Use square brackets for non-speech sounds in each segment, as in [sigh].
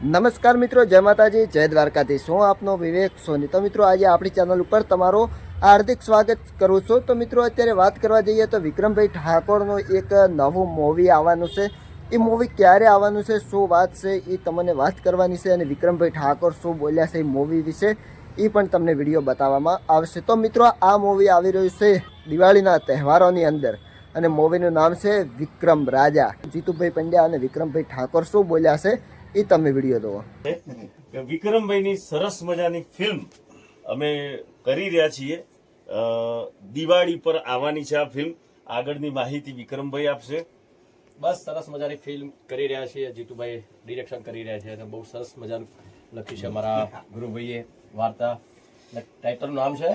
નમસ્કાર મિત્રો, જય માતાજી, જય દ્વારકાધીશ. હું આપનો વિવેક સોની. તો મિત્રો, આજે આપણી ચેનલ ઉપર તમારો હાર્દિક સ્વાગત કરું છું. તો મિત્રો, અત્યારે વાત કરવા જઈએ તો વિક્રમભાઈ ઠાકોરનું એક નવું મૂવી આવવાનું છે. એ મૂવી ક્યારે આવવાનું છે, શું વાત છે, એ તમને વાત કરવાની છે અને વિક્રમભાઈ ઠાકોર શું બોલ્યા છે એ મૂવી વિશે એ પણ તમને વીડિયો બતાવવામાં આવશે. તો મિત્રો, આ મૂવી આવી રહ્યું છે દિવાળીના તહેવારોની અંદર અને મૂવીનું નામ છે વિક્રમ રાજા. જીતુભાઈ પંડ્યા અને વિક્રમભાઈ ઠાકોર શું બોલ્યા છે એ તમે વીડિયો કે વિક્રમભાઈની સરસ મજાની ફિલ્મ અમે કરી રહ્યા છીએ. દિવાળી પર આવવાની છે આ ફિલ્મ આગળની માહિતી વિક્રમભાઈ આપશે. બસ સરસ મજાની ફિલ્મ કરી રહ્યા છીએ. જીતુભાઈ ડિરેક્શન કરી રહ્યા છે અને બહુ સરસ મજાનું લખ્યું છે અમારા ગુરુભાઈએ વાર્તા. ટાઇટલ નામ છે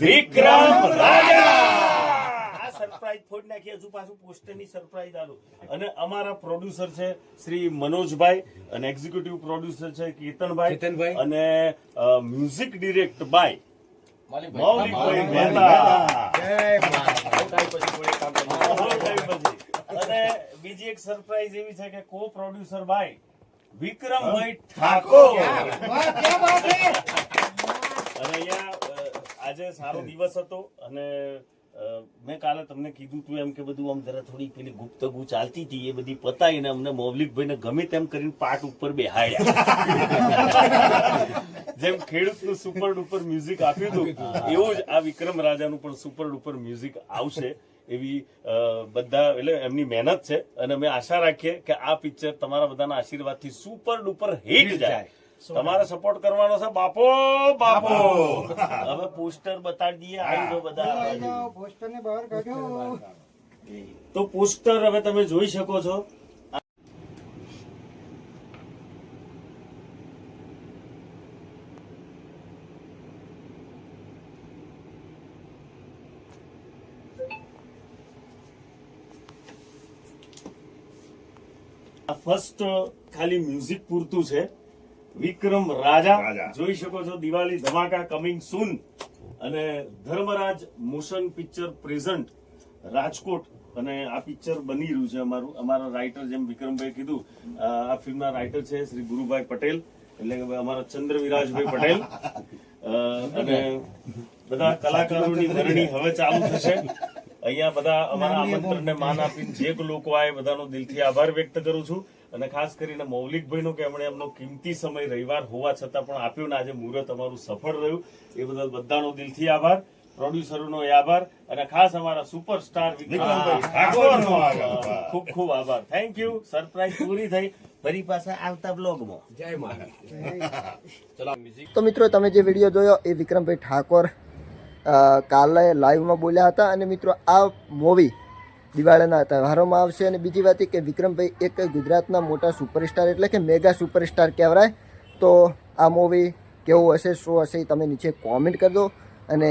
વિક્રમ રાજા. સરપ્રાઈઝ ફોડ નાખી હજુ પાછું પોસ્ટરની સરપ્રાઈઝ આલો. અને અમારા પ્રોડ્યુસર છે શ્રી મનોજભાઈ અને એક્ઝિક્યુટિવ પ્રોડ્યુસર છે કેતનભાઈ કેતનભાઈ. અને music direct by Maulikbhai. Mehta. અને બીજી એક સરપ્રાઈઝ એવી છે કે કો પ્રોડ્યુસર ભાઈ વિક્રમભાઈ ઠાકોર. અને અહીંયા આજે સારો દિવસ હતો અને મેં કાલે તમને કીધું તું એમ કે બધું આમ જરા થોડી પેલી ગુપ્તગુ ચાલતી હતી એ બધી પતાવીને અમને મૌલિકભાઈને ગમે તેમ કરીને પાટ ઉપર બેહાડ્યા. [laughs] જેમ ખેડૂતનું સુપર ડુપર મ્યુઝિક આપ્યું હતું એવું જ આ વિક્રમ રાજાનું પણ સુપર ડુપર મ્યુઝિક આવશે એવી બધા એટલે એમની મહેનત છે. અને અમે આશા રાખીએ કે આ પિક્ચર તમારા બધાના આશીર્વાદથી સુપર ડુપર હિટ જાય. તમારે સપોર્ટ કરવાનો છે? બાપો બાપો. હવે પોસ્ટર બતાડી દઈએ આવી બધા. તો પોસ્ટર હવે તમે જોઈ શકો છો. આ ફર્સ્ટ ખાલી મ્યુઝિક પૂરતું છે. વિક્રમ રાજા જોઈ શકો છો દિવાળી ધમાકા કમિંગ સૂન અને Dharmraj motion picture present Rajkot. અને આ પિક્ચર બની રહ્યું છે અમારું અમારા રાઇટર જેમ વિક્રમભાઈ કીધું આ ફિલ્મના રાઇટર છે શ્રી ગુરુભાઈ પટેલ એટલે કે અમારા ચંદ્ર વિરાજભાઈ પટેલ અને બધા કલાકારોની ભરણી હવે ચાલુ થશે. અહીંયા બધા અમારા આમંત્રણને માન આપીને જે લોકો આવે બધાનો દિલથી આભાર વ્યક્ત કરું છું. અને ખાસ કરીને મૌલિકભાઈનો કે એમણે એમનો કિંમતી સમય રવિવાર હોવા છતાં પણ આપ્યો ને આજે મુહૂર્ત અમારું સફળ રહ્યું. એ બદલ બધાનો દિલથી આભાર પ્રોડ્યુસરોનો એ આભાર અને ખાસ અમારા સુપરસ્ટાર વિક્રમભાઈ ઠાકોરનો ખૂબ ખૂબ આભાર. થેન્ક યુ સરપ્રાઈઝ પૂરી થઈ. ફરી પાછા આવતા બ્લોગમાં જય મહારાજ તો મિત્રો તમે જે વીડિયો જોયો એ વિક્રમભાઈ ઠાકોર કાલે લાઈવમાં બોલ્યા હતા. અને મિત્રો આ મૂવી દિવાળીના તહેવારોમાં આવશે અને બીજી વાત એ કે વિક્રમભાઈ એક ગુજરાતના મોટા સુપરસ્ટાર એટલે કે મેગા સુપરસ્ટાર કહેવાય. તો આ મૂવી કેવું હશે, શું હશે એ તમે નીચે કોમેન્ટ કરજો અને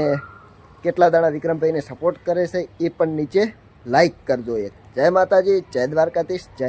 કેટલા દાણા વિક્રમભાઈને સપોર્ટ કરે છે એ પણ નીચે લાઈક કરજો એક. જય માતાજી, જય દ્વારકાધીશ, જય